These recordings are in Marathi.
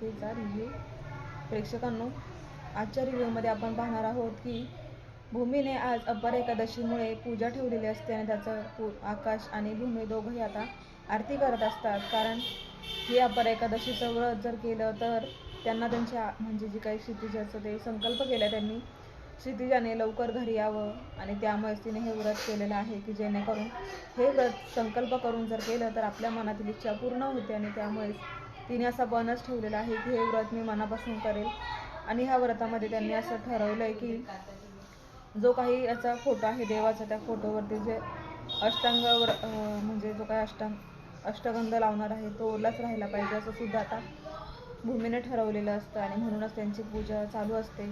चा रिव्ह्यू प्रेक्षकांनो आजच्या रिव्ह्यूमध्ये आपण पाहणार आहोत की भूमीने आज अपर एकादशीमुळे पूजा ठेवलेली असते आणि त्याचं पू आकाश आणि भूमी दोघंही आता आरती करत असतात. कारण हे अपर एकादशीचं व्रत जर केलं तर त्यांना त्यांच्या म्हणजे जी काही क्षितिजाचं ते संकल्प केला त्यांनी. क्षितिजाने लवकर घरी यावं आणि त्यामुळेच तिने हे व्रत केलेलं आहे की जेणेकरून हे व्रत संकल्प करून जर केलं तर आपल्या मनातील इच्छा पूर्ण होते आणि त्यामुळेच तिने असा बनच ठेवलेला आहे की हे व्रत मी मनापासून करेल. आणि ह्या व्रतामध्ये त्यांनी असं ठरवलं आहे की जो काही याचा फोटो आहे देवाचा त्या फोटोवरती जे अष्टांगावर व्र म्हणजे जो काही अष्टांग अष्टगंध लावणार आहे तो ओरलाच राहायला पाहिजे असं सुद्धा आता भूमीने ठरवलेलं असतं. आणि म्हणूनच त्यांची पूजा चालू असते.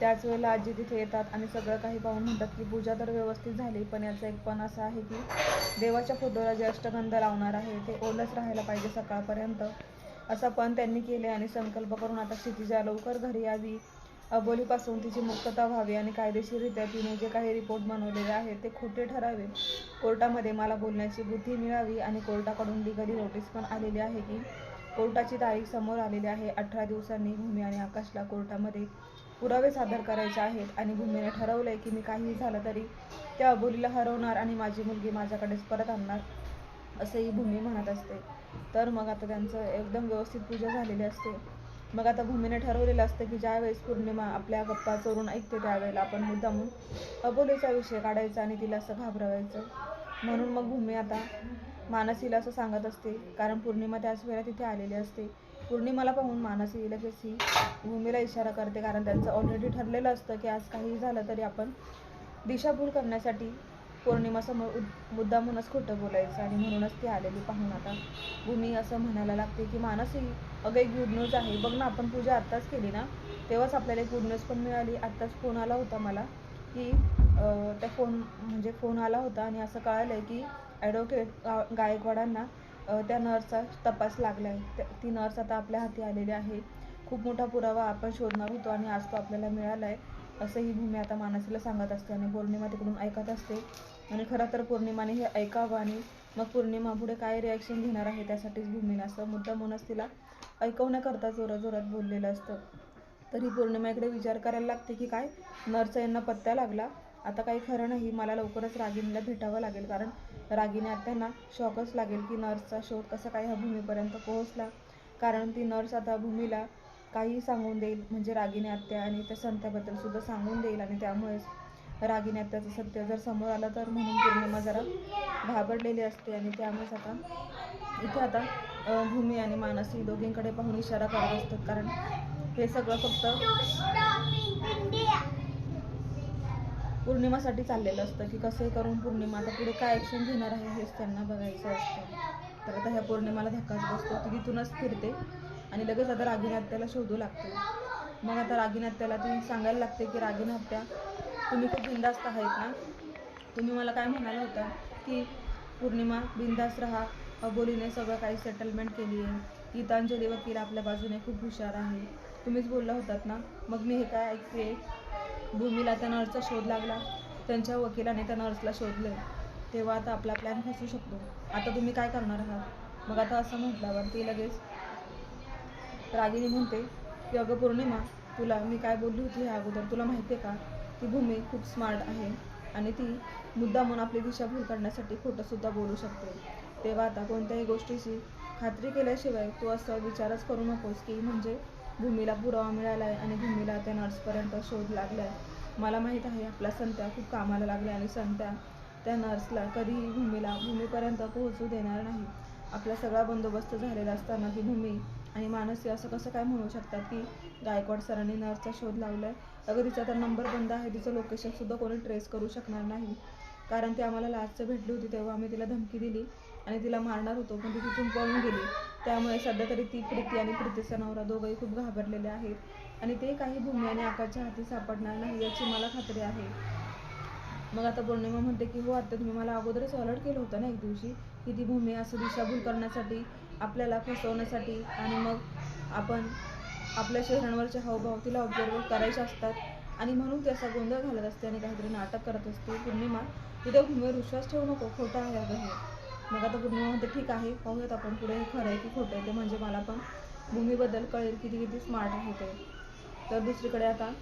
त्याच वेळेला आजी तिथे येतात आणि सगळं काही पाहून म्हणतात की पूजा तर व्यवस्थित झाली पण याचं एक पण असं आहे की देवाच्या फोटोला जे अष्टगंध लावणार आहे ते ओलच राहायला पाहिजे सकाळपर्यंत. असा पण त्यांनी केले आणि संकल्प करून आता क्षितिजा लवकर घरी यावी. अबोलीपासून तिची मुक्तता व्हावी आणि कायदेशीररित्या तिने जे काही रिपोर्ट बनवलेले आहेत ते खोटे ठरावे. कोर्टामध्ये मला बोलण्याची बुद्धी मिळावी आणि कोर्टाकडून लिगली नोटीस पण आलेली आहे की कोर्टाची तारीख समोर आलेली आहे. अठरा दिवसांनी भूमी आणि आकाशला कोर्टामध्ये पुरावे सादर करायचे आहेत आणि भूमीने ठरवलं आहे की मी काहीही झालं तरी त्या अबोलीला हरवणार आणि माझी मुलगी माझ्याकडेच परत आणणार असंही भूमी म्हणत असते. तर मग आता त्यांचं एकदम व्यवस्थित पूजा झालेली असते. मग आता भूमीने ठरवलेलं असतं की ज्यावेळेस पौर्णिमा आपल्या गप्पा चोरून ऐकते त्यावेळेला आपण मुद्दामून अबोलीचा विषय काढायचा आणि तिला असं घाबरवायचं. म्हणून मग भूमी आता मानसीला असं सांगत असते कारण पौर्णिमा त्याच वेळेला तिथे आलेली असते. पौर्णिमाला पाहून मानसी लगेच ही भूमीला इशारा करते कारण त्यांचं ऑलरेडी ठरलेलं असतं की आज काही झालं तरी आपण दिशाभूल करण्यासाठी पौर्णिमासमोर मुद्दा म्हणूनच खोटं बोलायचं आणि म्हणूनच ती आलेली. पाहून आता भूमी असं म्हणायला लागते की मानसी अगं एक गुड न्यूज आहे. बघ ना आपण पूजा आत्ताच केली ना तेव्हाच आपल्याला एक गुड न्यूज पण मिळाली. आत्ताच फोन आला होता मला की त्या फोन म्हणजे फोन आला होता आणि असं कळालं आहे की ॲडव्होकेट गायकवाडांना त्या नर्सचा तपास लागला आहे ती नर्स आता आपल्या हाती आलेली आहे. खूप मोठा पुरावा आपण शोधणार होतो आणि आज तो आपल्याला मिळाला आहे असं ही भूमी आता मानसीला सांगत असते आणि पौर्णिमा तिकडून ऐकत असते. आणि खरं तर पौर्णिमाने हे ऐकावं आणि मग पौर्णिमा पुढे काय रिॲक्शन घेणार आहे त्यासाठीच भूमीने असं मुद्दामूनच तिला ऐकवण्याकरता जोरात जोरात बोललेलं असतं. तरी पौर्णिमा इकडे विचार करायला लागते की काय? नर्सचा यांना पत्ता लागला. आता काही खरं नाही. मला लवकरच रागिणीला भेटावं लागेल. कारण रागिणी आत्यांना शॉकच लागेल की नर्सचा शोध कसा काय ह्या भूमीपर्यंत पोहोचला. कारण ती नर्स आता भूमीला काही सांगून देईल. म्हणजे रागिणी आत्या आणि त्या संत्याबद्दल सुद्धा सांगून देईल आणि त्यामुळेच रागिण्यात त्याचं सत्य जर समोर आलं तर म्हणून पौर्णिमा जरा घाबरलेली असते आणि त्यामुळेच आता इथे आता भूमी आणि मानसी दोघींकडे पाहून इशारा करत असतात. कारण हे सगळं फक्त पौर्णिमासाठी चाललेलं असतं की कसं करून पौर्णिमा आता पुढे काय ॲक्शन घेणार आहे हेच त्यांना बघायचं असतं. तर आता ह्या पौर्णिमाला धक्काच बसतो. ती तिथूनच फिरते आणि लगेच आता रागिनी हत्याला शोधू लागते. मग आता रागिनी हत्याला ती सांगायला लागते की रागिनी हत्या तुम्ही खूप बिंदास्त आहेत ना? तुम्ही मला काय म्हणाला होता की पौर्णिमा बिंदास राहा अबोलीने सगळं काही सेटलमेंट केली आहे. गीतांजली वकील आपल्या बाजूने खूप हुशार आहे. तुम्हीच बोलला होतात ना? मग मी हे काय ऐकते भूमीला त्या नर्सचा शोध लागला. त्यांच्या वकिलाने त्या नर्सला शोधले. तेव्हा आता आपला प्लॅन फसू शकतो. आता तुम्ही काय करणार आहात? मग आता असं म्हटल्यावर ती लगेच रागिनी म्हणते की अगं पौर्णिमा तुला मी काय बोलली होती ह्या अगोदर? तुला माहिती आहे का? ती भूमी खूप स्मार्ट आहे आणि ती मुद्दामून आपली दिशाभूल करण्यासाठी खोटंसुद्धा बोलू शकते. तेव्हा आता कोणत्याही गोष्टीची खात्री केल्याशिवाय तू असं विचारच करू नकोस की म्हणजे भूमीला पुरावा मिळाला आहे आणि भूमीला त्या नर्सपर्यंत शोध लागला आहे मला माहीत आहे आपला संत्या खूप कामाला लागला आणि संत्या त्या नर्सला कधीही भूमीला भूमीपर्यंत पोहोचू देणार नाही. आपला सगळा बंदोबस्त झालेला असताना ती भूमी आणि मानसी असं कसं काय म्हणू शकतात की गायकवाड सरांनी नर्सचा शोध लावला आहे अगं तिचा तर नंबर बंद आहे तिचं लोकेशनसुद्धा कोणी ट्रेस करू शकणार नाही. कारण ती आम्हाला लास्टचं भेटली होती तेव्हा आम्ही तिला धमकी दिली आणि तिला मारणार होतो पण ती तिथून पळून गेली. त्यामुळे सध्या तरी ती प्रीती आणि प्रीतीचा नवरा दोघंही खूप घाबरलेले आहेत. आणि ते काही भूमी आणि आकाशच्या हाती सापडणार नाही याची मला खात्री आहे. मग आता पौर्णिमा म्हणते की हो आता तुम्ही मला अगोदरच अलर्ट केलं होतं ना एक दिवशी की ती भूमी असं दिशाभूल करण्यासाठी आपल्याला फसवण्यासाठी आणि मग आपण आपल्या चेहऱ्यांवरचे हावभाव तिला ऑब्झर्व करायचे असतात आणि म्हणून ती असा गोंधळ घालत असते आणि काहीतरी नाटक करत असते. पौर्णिमा तिथं भूमीवर विश्वास ठेवू नको खोटं आहे अगं हे. मग आता पौर्णिमा म्हणते ठीक आहे पाहूयात आपण पुढे हे खरं आहे की खोटं आहे ते म्हणजे मला पण भूमीबद्दल कळेल किती किती स्मार्ट आहे ते. तर दुसरीकडे आता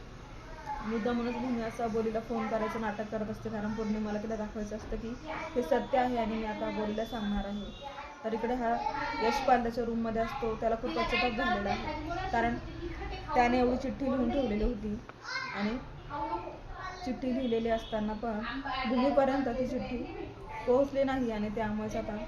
मुद्दामूनच भूमी असं अबोलीला फोन करायचं नाटक करत असते. कारण पौर्णिमाला तिला दाखवायचं असतं की हे सत्य आहे आणि मी आता अबोलीला सांगणार आहे. तर इकडे हा यशपाल त्याच्या रूममध्ये असतो. त्याला खूप पश्चाताप झालेला आहे. कारण त्याने एवढी चिठ्ठी लिहून ठेवलेली होती. आणि चिठ्ठी लिहिलेली असताना पण भूमीपर्यंत ती चिठ्ठी पोहोचली नाही. आणि त्यामुळेच आता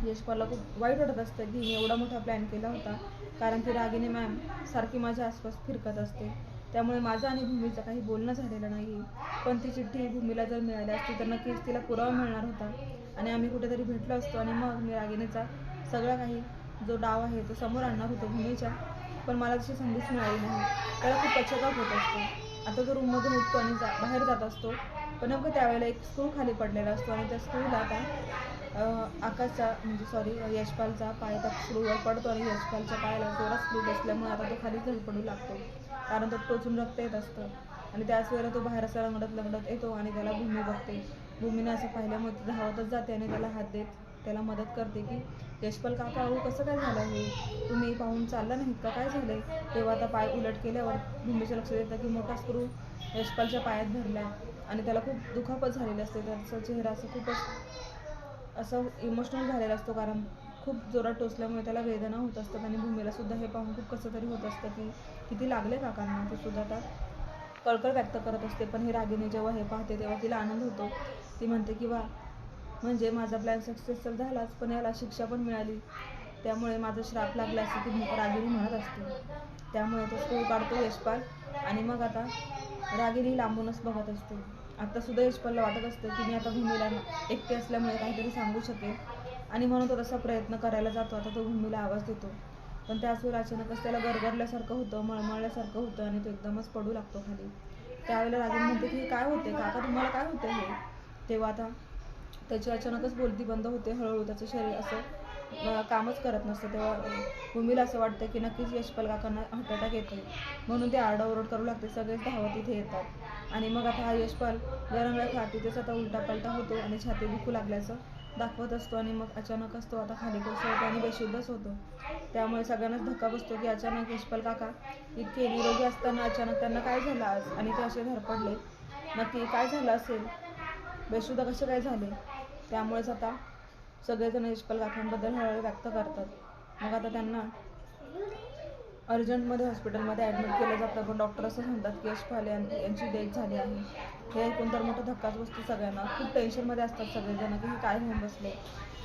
यशपालला खूप वाईट वाटत असतं की मी एवढा मोठा प्लॅन केला होता. कारण ती रागिनी मॅम सारखी माझ्या आसपास फिरकत असते. त्यामुळे माझं आणि भूमीचं काही बोलणं झालेलं नाही. पण ती चिठ्ठी भूमीला जर मिळाली असती तर नक्कीच तिला पुरावा मिळणार होता. आणि आम्ही कुठेतरी भेटलो असतो आणि मग मी रागिनीचा सगळा काही जो डाव आहे तो समोर आणणार होतो भूमीच्या. पण मला तशी संधीच मिळाली नाही. त्याला खूप पश्चाताप होत असतो. आता तो रूममधून उठतो आणि जा बाहेर जात असतो. पण नेमकं त्यावेळेला एक स्क्रू खाली पडलेला असतो आणि त्या स्क्रूला आता आकाशचा म्हणजे सॉरी यशपालचा पाय त्या स्क्रूवर पडतो आणि यशपालच्या पायाला जोरात स्क्रू बसल्यामुळे आता तो खाली झळ पडू लागतो. कारण तो टोचून रक्त येत असतं. आणि त्याच वेळेला तो बाहेर असा लंगडत लंगडत येतो आणि त्याला भूमी बघते. भूमीने असं पाहिल्यामुळे धावतच जाते आणि त्याला हात देत त्याला मदत करते की यशपाल काका अहो कसं काय झालं हे? तुम्ही पाहून चालला नाही का काय झालंय? तेव्हा आता पाय उलट केल्यावर भूमीचं लक्ष देतं की मोठा स्क्रू यशपालच्या पायात भरला. आणि त्याला खूप दुखापत झालेली असते. त्याचा चेहरा असं खूपच असं इमोशनल झालेला असतो कारण खूप जोरात टोचल्यामुळे त्याला वेदना होत असतात आणि भूमीला सुद्धा हे पाहून खूप कसं तरी होत असतं की किती लागले काकांना. ते सुद्धा आता कळकळ व्यक्त करत असते. पण ही रागिनी जेव्हा हे पाहते तेव्हा तिला आनंद होतो. ती म्हणते की वा म्हणजे माझा प्लॅन सक्सेस तर झालाच पण याला शिक्षा पण मिळाली. त्यामुळे माझं श्राप लागला असं ती रागिनी म्हणत असते. त्यामुळे तो स्कूल काढतो यशपाल आणि मग आता रागिनी लांबूनच बघत असते. आत्तासुद्धा यशपालला वाटत असतं की मी आता भूमीला एकटे असल्यामुळे काहीतरी सांगू शकेल आणि म्हणून तो तसा प्रयत्न करायला जातो. आता तो भूमीला आवाज देतो. पण त्याच वेळेला अचानकच त्याला गरगरल्यासारखं होतं मळमळल्यासारखं होतं आणि तो एकदमच पडू लागतो खाली. त्यावेळेला रागिनी म्हणते की काय होते? काका तुम्हाला काय होतं हे? तेव्हा आता त्याची अचानकच बोलती बंद होते हळूहळू त्याचं शरीर असं कामच करत नसतं. तेव्हा भूमीला असं वाटतं की नक्कीच यशपाल काकांना हार्ट अटॅक म्हणून ते आरडाओरड करू लागते. सगळेच धावत इथे येतात. आणि मग आता हा यशपाल गरम वेळ खात तिथेच आता उलटा पलटा होतो आणि छाती दुखू लागल्याचं दाखवत असतो आणि मग अचानकच तो आता खाली कोसळतो आणि बेशुद्धच होतो. त्यामुळे सगळ्यांनाच धक्का बसतो की अचानक यशपाल काका इतके निरोगी असताना अचानक त्यांना काय झालं आज? आणि ते असे धडपडले नक्की काय झालं असेल? बेशुद्ध कसे काय झाले? त्यामुळेच आता सगळेजण यशपाल काकांबद्दल हळूहळू व्यक्त करतात. मग आता त्यांना अर्जंटमध्ये हॉस्पिटलमध्ये ॲडमिट केलं जातं. पण डॉक्टर असं सांगतात की यशपाल यां- यांची डेथ झाली आहे. हे ऐकून तर मोठा धक्काच बसतो सगळ्यांना. खूप टेन्शनमध्ये असतात सगळेजण की हे काय होऊन बसले.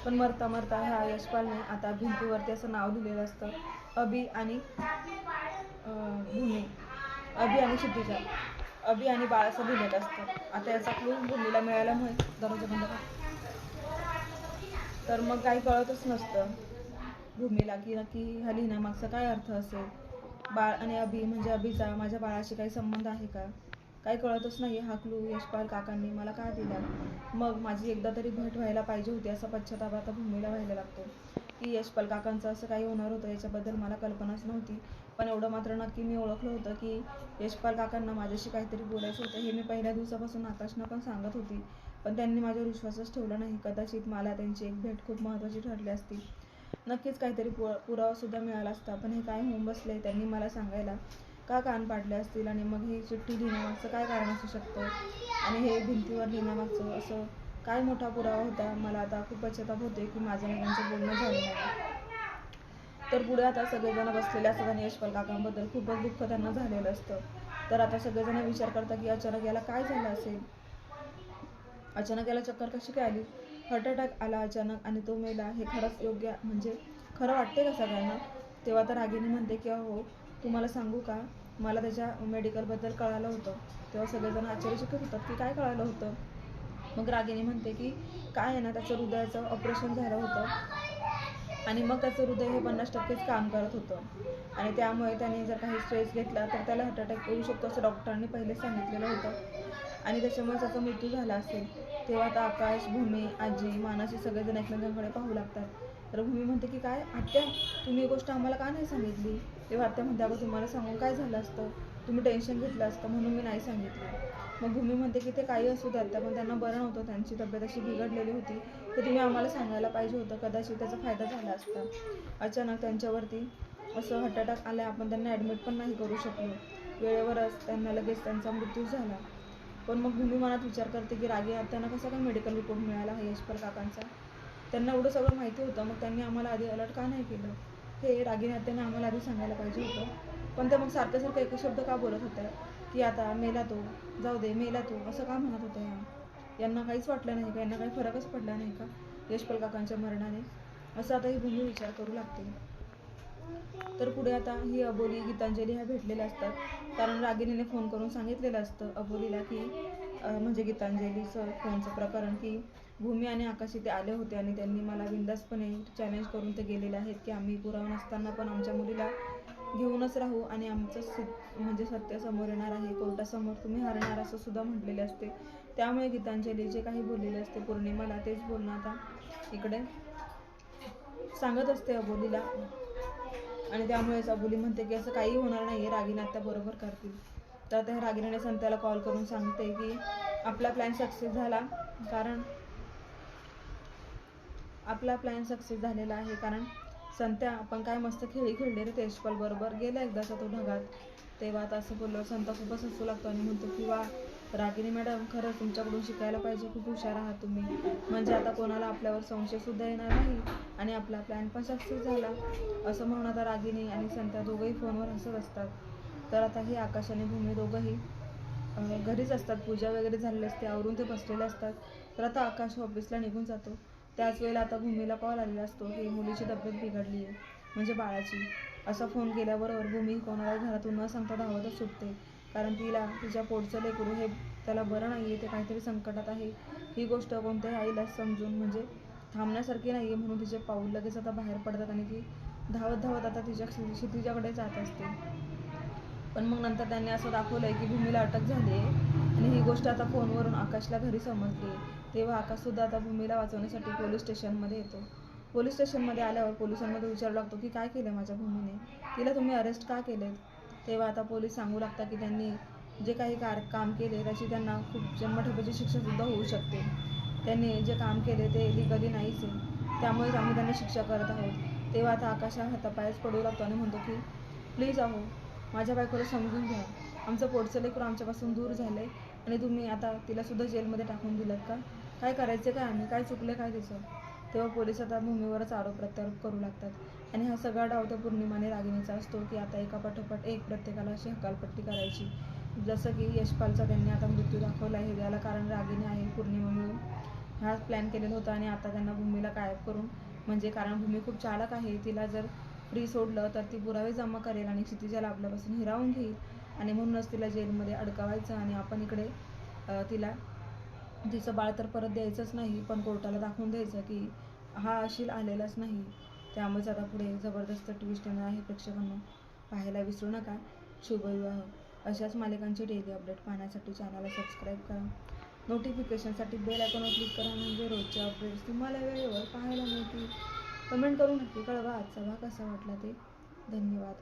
पण मरता मरता ह्या यशपालने आता भिंतीवरती असं नाव लिहिलेलं असतं. अभि आणि भूमी. अभि आणि क्षितिजा. अभि आणि बाळ असं लिहिलेलं असतं. आता याचा क्लू भूमीला मिळाल्यामुळे दरवाजा बंद तर मग काही कळतच नसतं. भूमीला की नक्की ह्या लिहिण्यामागचा काय अर्थ असेल? बाळ आणि अभि म्हणजे अभिचा माझ्या बाळाशी काही संबंध आहे का? काही कळतच नाही. हा क्लू यशपाल काकांनी मला का दिला? मग माझी एकदा तरी भेट व्हायला पाहिजे होती असा पश्चाताप आता भूमीला व्हायला लागतो. की यशपाल काकांचं असं काही होणार होतं याच्याबद्दल मला कल्पनाच नव्हती. पण एवढं मात्र नक्की मी ओळखलं होतं की यशपाल काकांना माझ्याशी काहीतरी बोलायचं होतं. हे मी पहिल्या दिवसापासून आकाशना पण सांगत होती. पण त्यांनी माझ्यावर विश्वासच ठेवला नाही. कदाचित मला त्यांची एक भेट खूप महत्त्वाची ठरली असती. नक्कीच काहीतरी पु पुरावासुद्धा मिळाला असता. पण हे काय होऊन बसले त्यांनी मला सांगायला. का कान पाडले असतील आणि मग ही चिठ्ठी लिहिण्यामागचं काय कारण असू शकतं? आणि हे भिंतीवर लिहिण्यामागचं असं काय मोठा पुरावा होता? मला आता खूप पश्चाताप होते की माझं आणि त्यांचं बोलणं झालं नाही. तर पुढे आता सगळेजण बसलेले असतात आणि यशपाल काकांबद्दल खूपच दुःख त्यांना झालेलं असतं. तर आता सगळेजण विचार करतात की अचानक याला काय झालं असेल? अचानक याला चक्कर कशी काय आली? हार्ट अटॅक आला अचानक आणि तो मेला. हे खरंच योग्य म्हणजे खरं वाटते का सगळ्यांना? तेव्हा तर रागिनी म्हणते की हो तुम्हाला सांगू का? मला त्याच्या मेडिकलबद्दल कळालं होतं. तेव्हा सगळेजण आश्चर्यचकित होतात की काय कळालं होतं? मग रागिनी म्हणते की काय आहे ना त्याचं हृदयाचं ऑपरेशन झालं होतं. आणि मग त्याचं हृदय हे पन्नास टक्केच काम करत होतं. आणि त्यामुळे त्याने जर काही स्ट्रेस घेतला तर त्याला हार्ट अटॅक येऊ शकतो असं डॉक्टरांनी पहिले सांगितलेलं होतं. आणि त्याच्यामुळे त्याचा मृत्यू झाला असेल तेव्हा आता आकाश भूमी आजी मानाशी सगळेजण एकमेकांकडे पाहू लागतात. तर भूमी म्हणते की काय? आत्या तुम्ही ही गोष्ट आम्हाला का नाही सांगितली? तेव्हा आत्या म्हणते अगं तुम्हाला सांगून काय झालं असतं? तुम्ही टेन्शन घेतलं असतं म्हणून मी नाही सांगितलं. मग भूमी म्हणते की ते काही असू द्यात पण त्यांना बरं नव्हतं त्यांची तब्येत अशी बिघडलेली होती तर तुम्ही आम्हाला सांगायला पाहिजे होतं कदाचित त्याचा फायदा झाला असता. अचानक त्यांच्यावरती असं हार्ट अटॅक आला आपण त्यांना ॲडमिट पण नाही करू शकलो. वेळेवरच त्यांना लगेच त्यांचा मृत्यू झाला. पण मग भूमी मनात विचार करते की रागी त्यांना कसा काय मेडिकल रिपोर्ट मिळाला हा यशपाल काकांचा? त्यांना एवढं सगळं माहिती होतं मग त्यांनी आम्हाला आधी अलर्ट का नाही केलं? हे रागिनी हत्याने आम्हाला आधी सांगायला पाहिजे होतं. पण ते मग सारखं सारखं एक शब्द का बोलत होत्या? की आता मेला तो जाऊ दे मेला तो असं का म्हणत होत्या? या यांना काहीच वाटलं नाही का? यांना काही फरकच पडला नाही का? यशपाल काकांच्या मरणाने? असं आता ही भूमी विचार करू लागते. तर पुढे आता ही अबोली गीतांजली ह्या भेटलेल्या असतात. कारण रागिनीने फोन करून सांगितलेलं असतं अबोलीला की म्हणजे गीतांजलीचं फोनचं प्रकरण की भूमी आणि आकाश इथे आले होते आणि त्यांनी मला बिंदासपणे चॅलेंज करून ते गेलेले आहेत की आम्ही पुरावा नसताना पण आमच्या मुलीला घेऊनच राहू आणि आमचं सु म्हणजे सत्य समोर येणार आहे कोर्टासमोर तुम्ही हरणार असं सुद्धा म्हटलेले असते. त्यामुळे गीतांजली जे काही बोललेले असते पौर्णिमाला तेच बोलणं आता इकडे सांगत असते अबोलीला. आणि त्यामुळेच अबोली म्हणते की असं काही होणार नाही आहे रागिनी बरोबर करतील. तर त्या रागिनीने संत्याला कॉल करून सांगते की आपला प्लॅन सक्सेस झाला कारण आपला प्लॅन सक्सेस झालेला आहे कारण संत्या आपण काय मस्त खेळी खेळले रे तेजपाल बरोबर. गेला एकदाचा तो ढगात. तेव्हा आता असं बोललो संता खूपच हसू लागतो आणि म्हणतो की वा रागिनी मॅडम खरंच तुमच्याकडून शिकायला पाहिजे. खूप हुशार आहात तुम्ही. म्हणजे आता कोणाला आपल्यावर संशय सुद्धा येणार नाही आणि आपला प्लॅन पण सक्सेस झाला. असं म्हणून आता रागिनी आणि संता दोघंही फोनवर हसत असतात. तर आता हे आकाश आणि भूमी दोघंही घरीच असतात. पूजा वगैरे झालेली असते. आवरून ते बसलेले असतात. तर आता आकाश ऑफिसला निघून जातो. त्याच वेळेला आता भूमीला कॉल आलेला असतो. की मुलीची तब्येत बिघडली आहे. म्हणजे बाळाची. असा फोन केल्याबरोबर भूमी कोणाला घरातून न सांगता धावतच सुटते. कारण तिला तिच्या पोटचं लेकरू हे त्याला बरं नाही आहे ते काहीतरी संकटात आहे. ही गोष्ट कोणत्याही आईला समजून म्हणजे थांबण्यासारखी नाही आहे म्हणून तिचे पाऊल लगेच आता बाहेर पडतात आणि ती धावत धावत आता तिच्या क्षितिजाकडे जात असते. पण मग नंतर त्यांनी असं दाखवलंय की भूमीला अटक झाली आहे आणि ही गोष्ट आता फोनवरून आकाशला घरी समजली तेव्हा आकाशसुद्धा आता भूमीला वाचवण्यासाठी पोलीस स्टेशनमध्ये येतो. पोलीस स्टेशनमध्ये आल्यावर पोलिसांमध्ये विचारू लागतो की काय केलं माझ्या भूमीने? तिला तुम्ही अरेस्ट का केलेत तेव्हा आता पोलीस सांगू लागतात की त्यांनी जे काही कार काम केले त्याची त्यांना खूप जन्मठेपेची शिक्षासुद्धा होऊ शकते. त्यांनी जे काम केले ते लिगली नाहीच आहे. त्यामुळेच आम्ही त्यांना शिक्षा करत आहोत. तेव्हा आता आकाशा हातापायच पडू लागतो आणि म्हणतो की प्लीज अहो माझ्या बायकोला समजून घ्या. आमचं पोटचं लेकरू आमच्यापासून दूर झालं आहे आणि तुम्ही आता तिलासुद्धा जेलमध्ये टाकून दिलं का? काय करायचं काय आम्ही? काय चुकलं काय तिचं तेव्हा पोलीस आता भूमीवरच आरोप प्रत्यारोप करू लागतात. आणि हा सगळा डाव त्या पौर्णिमाने रागिणीचा असतो की आता एका पाठोपाठ एक प्रत्येकाला अशी हकालपट्टी करायची. जसं की यशपालचा त्यांनी आता मृत्यू दाखवला आहे याला कारण रागिणी आहे पूर्णिमा मिळून हा प्लॅन केलेला होता आणि आता त्यांना भूमीला गायब करून म्हणजे कारण भूमी खूप चालक आहे तिला जर फ्री सोडलं तर ती पुरावे जमा करेल आणि क्षितिजाला आपल्यापासून हिरावून घेईल. आणि म्हणूनच तिला जेलमध्ये अडकवायचं आणि आपण इकडे तिला तिचं बाळ तर परत द्यायचंच नाही पण कोर्टाला दाखवून द्यायचं की हा अशील आलेलाच नाही. त्यामुळेच आता पुढे जबरदस्त ट्विस्ट येणार आहे प्रेक्षकांना. पाहायला विसरू नका. शुभविवाह अशाच मालिकांचे डेली अपडेट पाहण्यासाठी चॅनलला सबस्क्राईब करा. नोटिफिकेशनसाठी बेल आयकॉनवर क्लिक करा. म्हणजे रोजचे अपडेट्स तुम्हाला वेळेवर पाहायला मिळतील. कमेंट करू नक्की. कळवा आजचा भाग कसा वाटला ते. धन्यवाद.